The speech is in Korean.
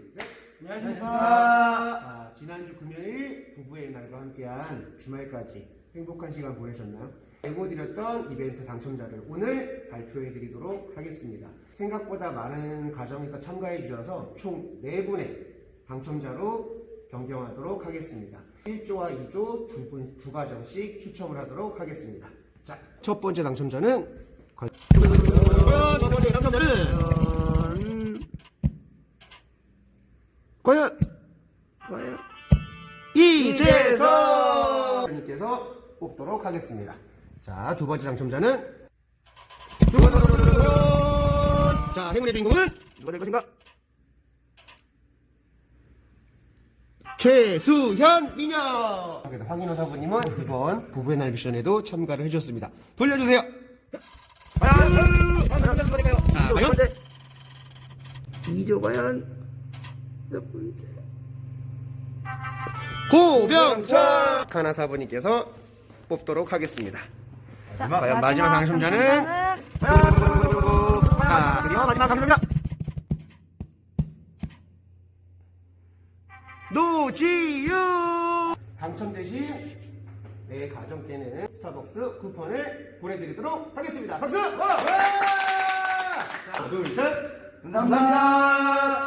둘, 셋. 안녕하십니까. 자, 지난주 금요일 부부의 날과 함께한 주말까지 행복한 시간 보내셨나요? 알고 드렸던 이벤트 당첨자를 오늘 발표해 드리도록 하겠습니다. 생각보다 많은 가정에서 참가해 주셔서 총 4분의 당첨자로 변경하도록 하겠습니다. 1조와 2조 두, 분, 두 가정씩 추첨을 하도록 하겠습니다. 자, 첫 번째 당첨자는 관- 첫 번째 당첨자는 과연 과연 이재석 님께서 뽑도록 하겠습니다. 자, 두 번째 당첨자는 두구두구두구두구. 자, 행운의 주인공은 누가 될 것인가? 최수현 미녀! 황인호 사부님은 이번 부부의 날 미션에도 참가를 해주셨습니다. 돌려주세요! 과연 과연 첫 번째가요. 자, 과연? 이조 과연 첫 번째. 고병철! 하나 사부님께서 뽑도록 하겠습니다. 자, 과연 마지막 당첨자는? 당첨자는 자, 드디어 마지막 당첨자입니다. 노지유! 당첨되신 내 가정께는 스타벅스 쿠폰을 보내드리도록 하겠습니다. 박수! 와! 와! 자, 하나, 둘, 셋! 감사합니다.